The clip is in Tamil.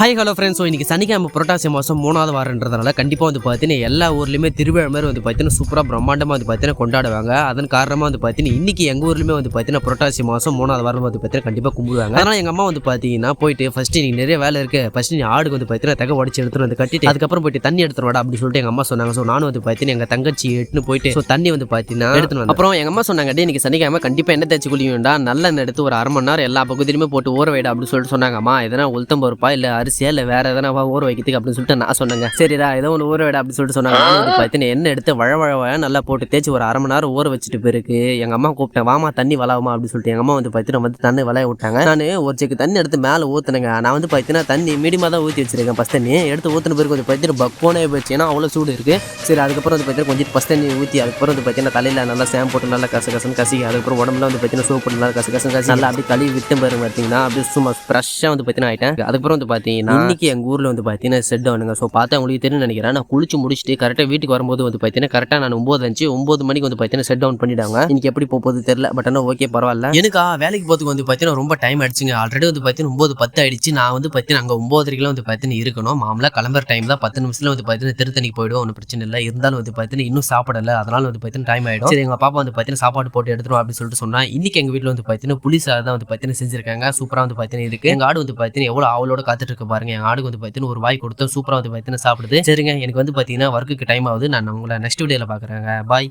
ஹாய் ஹலோ ஃப்ரெண்ட்ஸ் ஸோ சனிக்கிழமை புரட்டாசி மாதம் மூணாவது வாரன்றதுனால கண்டிப்பாக வந்து பார்த்தீங்கன்னா எல்லா ஊர்லேயுமே திருவிழா மாதிரி வந்து பார்த்தீங்கன்னா சூப்பராக பிரம்மாண்டமாக வந்து பார்த்தீங்கன்னா கொண்டாடுவாங்க அதன் காரணமாக வந்து பார்த்தீங்கன்னா இன்னைக்கு எங்கள் ஊர்லேயுமே வந்து பார்த்தீங்கன்னா புரட்டாசி மாதம் மூணாவது வாரம் வந்து பார்த்தீங்கன்னா கண்டிப்பாக கும்பிடுவாங்க அதனால் எங்கள் அம்மா வந்து பார்த்தீங்கன்னா போயிட்டு ஃபஸ்ட்டு நீங்கள் நிறைய வேலை இருக்குது ஃபஸ்ட்டு நீ ஆடுக்கு வந்து பார்த்தீங்கன்னா தகவல் உடச்சி எடுத்துட்டு வந்து கட்டிட்டு அதுக்கப்புறம் போயிட்டு தண்ணி எடுத்துட்டு வாடா அப்படி சொல்லிட்டு எங்கள் அம்மா சொன்னாங்க ஸோ நானும் வந்து பார்த்தீங்கன்னா எங்கள் தங்கச்சி எட்டுன்னு போயிட்டு ஸோ தண்ணி வந்து பார்த்தீங்கன்னா எடுத்துகிட்டு அப்புறம் எங்கள் அம்மா சொன்னாங்க இன்றைக்கி இன்னைக்கு சனிக்கிழமை கண்டிப்பாக என்ன தேய்ச்சி குளியும்டா நல்ல எடுத்து ஒரு அரை மணி நேரம் எல்லா பகுதியிலுமே போட்டு ஊற வைடா அப்படின்னு சொல்லிட்டு சொன்னாங்கம்மா எதனா உளுத்தம்பருப்பா பருப்பா இல்லை அரிசியா இல்லை வேற எதனா ஊற வைக்கிறதுக்கு அப்படின்னு சொல்லிட்டு நான் சொன்னேங்க. சரிடா ஏதோ ஒன்று ஊற வைடா அப்படின்னு சொல்லிட்டு சொன்னாங்க. வந்து பார்த்தீங்கன்னா எண்ணெய் எடுத்து வழ வழ நல்லா போட்டு தேய்ச்சி ஒரு அரை மணி நேரம் ஊற வச்சுட்டு பிறகு எங்கள் அம்மா கூப்பிட்டேன் வாமா தண்ணி வளாவுமா அப்படின்னு சொல்லிட்டு எங்கள் அம்மா வந்து பார்த்தீங்கன்னா வந்து தண்ணி வளைய விட்டாங்க. நான் ஒரு செக்கு தண்ணி எடுத்து மேலே ஊற்றுனேங்க நான் வந்து பார்த்தீங்கன்னா தண்ணி மீடியமாக தான் ஊற்றி வச்சிருக்கேன் ஃபஸ்ட் தண்ணி. எடுத்து ஊற்றின பிறகு வந்து பார்த்தீங்கன்னா பக்கோனே போச்சு ஏன்னா அவ்வளோ சூடு இருக்குது சரி அதுக்கப்புறம் வந்து பார்த்தீங்கன்னா கொஞ்சம் ஃபஸ்ட் தண்ணி ஊற்றி அதுக்கப்புறம் வந்து பார்த்தீங்கன்னா தலையில் நல்லா சேம் போட்டு நல்லா கச கசன்னு கசி அதுக்கப்புறம் உடம்புல வந்து பார்த்தீங்கன்னா சோப்பு போட்டு நல்லா கச கசன்னு கசி நல்லா அப்படியே களி விட்டு பாருங்க பார்த்தீங்கன்னா அப்படியே சும்மா ஃப்ரெஷ்ஷாக வந்து பார்த்தீங்கன்னா ஆயிட்டேன். அதுக்கப்புறம் வந்து பார்த்தீங்கன்னா இன்னைக்கு எங்கள் ஊரில் வந்து பார்த்தீங்கன்னா செட் ஆனுங்க ஸோ பார்த்தா உங்களுக்கு தெரியும் நினைக்கிறேன் நான் குளிச்சு முடிச்சுட்டு கரெக்டாக வீட்டுக்கு வரும்போது வந்து பார்த்தீங்கன்னா கரெக்டாக நான் ஒம்பது அஞ்சு ஒம்பது மணிக்கு வந்து பார்த்தீங்கன்னா செட் டவுன் பண்ணிட்டாங்க இன்னைக்கு எப்படி போகுது தெரியல பட் ஆனால் ஓகே பரவாயில்ல எனக்கா வேலைக்கு போகிறதுக்கு வந்து பார்த்தீங்கன்னா ரொம்ப டைம் ஆயிடுச்சுங்க ஆல்ரெடி வந்து பார்த்தீங்கன்னா ஒம்பது பத்து ஆயிடுச்சு நான் வந்து பார்த்தீங்கன்னா அங்கே ஒம்பதரைக்கெல்லாம் வந்து பார்த்தீங்கன்னா இருக்கணும் மாமலா கிளம்புற டைம் தான் பத்து நிமிஷத்தில் வந்து பார்த்தீங்கன்னா திருத்தணிக்கு போயிடும் ஒன்றும் பிரச்சனை இல்லை இருந்தாலும் வந்து பார்த்தீங்கன்னா இன்னும் சாப்பிடல அதனால வந்து பார்த்தீங்கன்னா டைம் ஆயிடும் சரி எங்கள் பாப்பா வந்து பார்த்தீங்கன்னா சாப்பாடு போட்டு எடுத்துரும் அப்படின்னு சொல்லிட்டு சொன்னா இன்னைக்கு எங்கள் வீட்டில் வந்து பார்த்தீங்கன்னா புளி சாதம் தான் வந்து பார்த்தீங்கன்னா செஞ்சிருக்காங்க சூப்பராக வந்து பார்த்தீங்கன்னா இருக்கு எங்கள் ஆடு வந்து பார்த்தீங்கன்னா எவ்வளோ ஆவலோட காத்துட்டு இருக்கு பாருங்க. என் ஆடுக்கு வந்து பார்த்தீங்கன்னா ஒரு வாய் கொடுத்தோம். சூப்பராக வந்து பார்த்தீங்கன்னா சாப்பிடுது. சரிங்க எனக்கு வந்து பார்த்தீங்கன்னா ஒர்க்குக்கு டைம் ஆகுது. நான் உங்களை நெக்ஸ்ட் வீடியோவில் பார்க்குறேங்க பாய்